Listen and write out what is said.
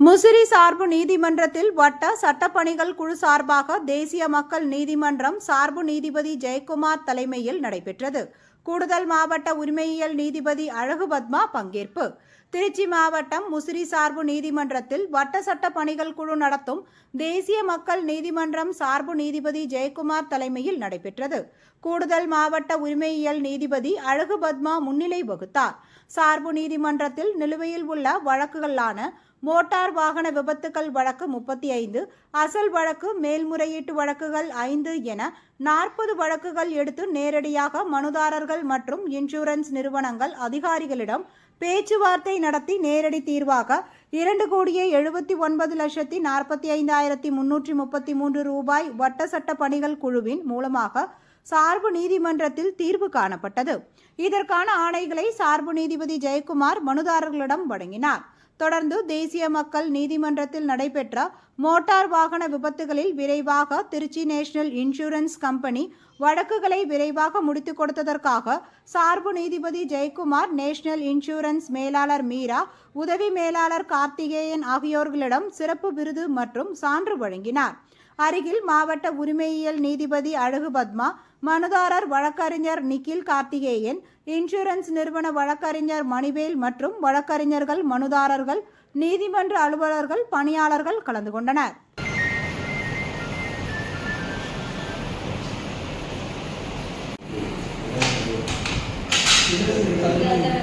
முசிறி சார்பு நீதிமன்றத்தில் வட்ட சட்டப்பணிகள் குழு சார்பாக தேசிய மக்கள் நீதிமன்றம் சார்பு நீதிபதி ஜெயக்குமார் தலைமையில் நடைபெற்றது. கூடுதல் மாவட்ட உரிமையியல் நீதிபதி அழகு பத்மா பங்கேற்பு. திருச்சி மாவட்டம் முசிறி சார்பு நீதிமன்றத்தில் வட்ட சட்ட பணிகள் குழு நடத்தும் தேசிய மக்கள் நீதிமன்றம் சார்பு நீதிபதி ஜெயக்குமார் தலைமையில் நடைபெற்றது. கூடுதல் மாவட்ட உரிமையியல் நீதிபதி அழகு பத்மா முன்னிலை வகுத்தார். சார்பு நீதிமன்றத்தில் நிலுவையில் உள்ள வழக்குகளான மோட்டார் வாகன விபத்துக்கள் வழக்கு முப்பத்தி ஐந்து அசல் வழக்கு மேல்முறையீட்டு வழக்குகள் ஐந்து என நாற்பது வழக்குகள் எடுத்து நேரடியாக மனுதாரர்கள் மற்றும் இன்சூரன்ஸ் நிறுவனங்கள் அதிகாரிகளிடம் பேச்சுவார்த்தை நடத்தி நேரடி தீர்வாக இரண்டு கோடியே எழுபத்தி ஒன்பது லட்சத்தி நாற்பத்தி ஐந்தாயிரத்தி முன்னூற்றி முப்பத்தி மூன்று ரூபாய் வட்ட சட்ட பணிகள் குழுவின் மூலமாக சார்பு நீதிமன்றத்தில் தீர்வு காணப்பட்டது. இதற்கான ஆணைகளை சார்பு நீதிபதி ஜெயக்குமார் மனுதாரர்களிடம் வழங்கினார். தொடர்ந்து தேசிய மக்கள் நீதிமன்றத்தில் நடைபெற்ற மோட்டார் வாகன விபத்துகளில் விரைவாக திருச்சி நேஷனல் இன்சூரன்ஸ் கம்பெனி வழக்குகளை விரைவாக முடித்துக் கொடுத்ததற்காக சார்பு நீதிபதி ஜெயக்குமார் நேஷனல் இன்சூரன்ஸ் மேலாளர் மீரா உதவி மேலாளர் கார்த்திகேயன் ஆகியோர்களிடம் சிறப்பு விருது மற்றும் சான்று வழங்கினார். அருகில் மாவட்ட உரிமையியல் நீதிபதி அழகு பத்மா மனுதாரர் வழக்கறிஞர் நிக்கில் கார்த்திகேயன் இன்சூரன்ஸ் நிறுவன வழக்கறிஞர் மணிவேல் மற்றும் வழக்கறிஞர்கள் மனுதாரர்கள் நீதிமன்ற அலுவலர்கள் பணியாளர்கள் கலந்து கொண்டனர் Gracias.